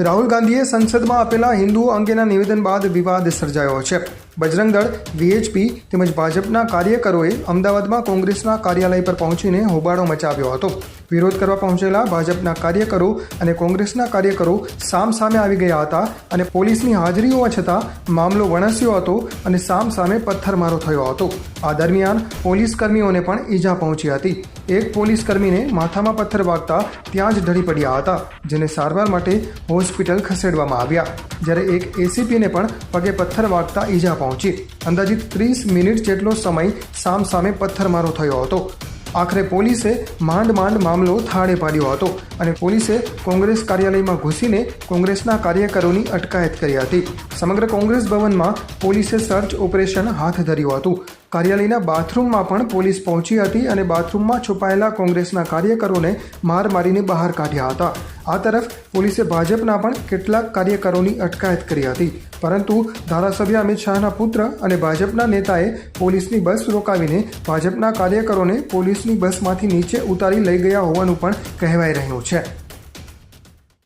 રાહુલ ગાંધીએ સંસદમાં આપેલા હિન્દુઓ અંગેના નિવેદન બાદ વિવાદ સર્જાયો છે. બજરંગ દળ વીએચપી તેમજ ભાજપના કાર્યકરોએ અમદાવાદમાં કોંગ્રેસના કાર્યાલય પર પહોંચીને હોબાળો મચાવ્યો હતો. વિરોધ કરવા પહોંચેલા ભાજપના કાર્યકરો અને કોંગ્રેસના કાર્યકરો સામ સામે આવી ગયા હતા અને પોલીસની હાજરી હોવા છતાં મામલો વણસ્યો હતો અને સામ સામે પથ્થરમારો થયો હતો. આ દરમિયાન પોલીસ કર્મીઓને પણ ઈજા પહોંચી હતી. એક પોલીસ કર્મીને માથામાં પથ્થર વાગતા ત્યાં જ ઢળી પડ્યા હતા, જેને સારવાર માટે હોસ્પિટલ ખસેડવામાં આવ્યા. જ્યારે એક એસીપીને પણ પગે પથ્થર વાગતા ઈજા પહોંચી અંદાજિત ત્રીસ મિનિટ જેટલો સમય સામ સામે પથ્થરમારો થયો હતો. આખરે પોલીસે માંડ માંડ મામલો થાળે પાડ્યો હતો અને પોલીસે કોંગ્રેસ કાર્યાલયમાં ઘૂસીને કોંગ્રેસના કાર્યકરોની અટકાયત કરી હતી. સમગ્ર કોંગ્રેસ ભવનમાં પોલીસે સર્ચ ઓપરેશન હાથ ધર્યું હતું. કાર્યાલયના બાથરૂમમાં પણ પોલીસ પહોંચી હતી અને બાથરૂમમાં છુપાયેલા કોંગ્રેસના કાર્યકરોને માર મારીને બહાર કાઢ્યા હતા. આ તરફ પોલીસે ભાજપના પણ કેટલાક કાર્યકરોની અટકાયત કરી હતી. પરંતુ ધારાસભ્ય અમિત શાહના પુત્ર અને ભાજપના નેતાએ પોલીસની બસ રોકાવીને ભાજપના કાર્યકરોને પોલીસની બસમાંથી નીચે ઉતારી લઈ ગયા હોવાનું પણ કહેવાઈ રહ્યું છે.